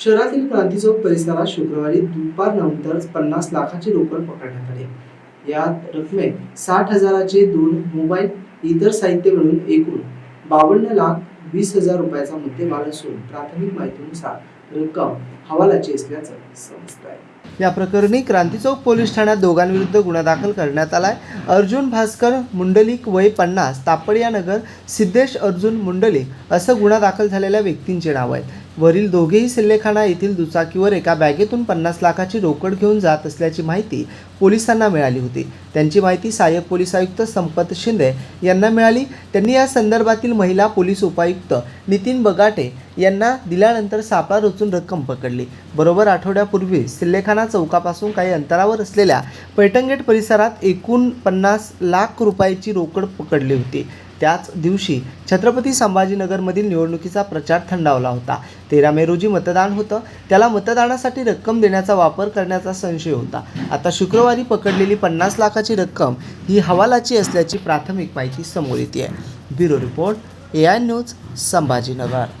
शहरातील क्रांती चौक परिसरात शुक्रवारी दुपारनंतर पन्नास लाखाची रोकड पकडण्यात आली. यात रकमेत साठ हजाराचे दोन मोबाईल इतर साहित्य मिळून एकूण बावन्न लाख वीस हजार रुपयाचा मुद्देमाल असून प्राथमिक माहितीनुसार रक्कम हवालाची असल्याचं समजत आहे या प्रकरणी क्रांती चौक पोलीस ठाण्यात दोघांविरुद्ध गुन्हा दाखल करण्यात आलाय. अर्जुन भास्कर मुंडलिक वय पन्नास तापडिया नगर सिद्धेश अर्जुन मुंडलिक असं गुन्हा दाखल झालेल्या व्यक्तींचे नाव आहेत. वरील दोघेही सिल्लेखाना येथील दुचाकीवर एका बॅगेतून पन्नास लाखाची रोकड घेऊन जात असल्याची माहिती पोलिसांना मिळाली होती. त्यांची माहिती सहाय्यक पोलीस आयुक्त संपत शिंदे यांना मिळाली. त्यांनी या संदर्भातील महिला पोलीस उपायुक्त नितीन बगाटे यांना दिल्यानंतर सापळा रचून रक्कम पकडली. बरोबर आठवड्यापूर्वी सिल्लेखाना चौकापासून काही अंतरावर असलेल्या पैठणगेट परिसरात एकूण पन्नास लाख रुपयाची रोकड पकडली होती. त्याच दिवशी छत्रपती संभाजीनगरमधील निवडणुकीचा प्रचार थंडावला होता. तेरा मे रोजी मतदान होतं. त्याला मतदानासाठी रक्कम देण्याचा वापर करण्याचा संशय होता. आता शुक्रवारी पकडलेली पन्नास लाखाची रक्कम ही हवालाची असल्याची प्राथमिक माहिती समोर येते आहे bureau report A I news Sambhajinagar.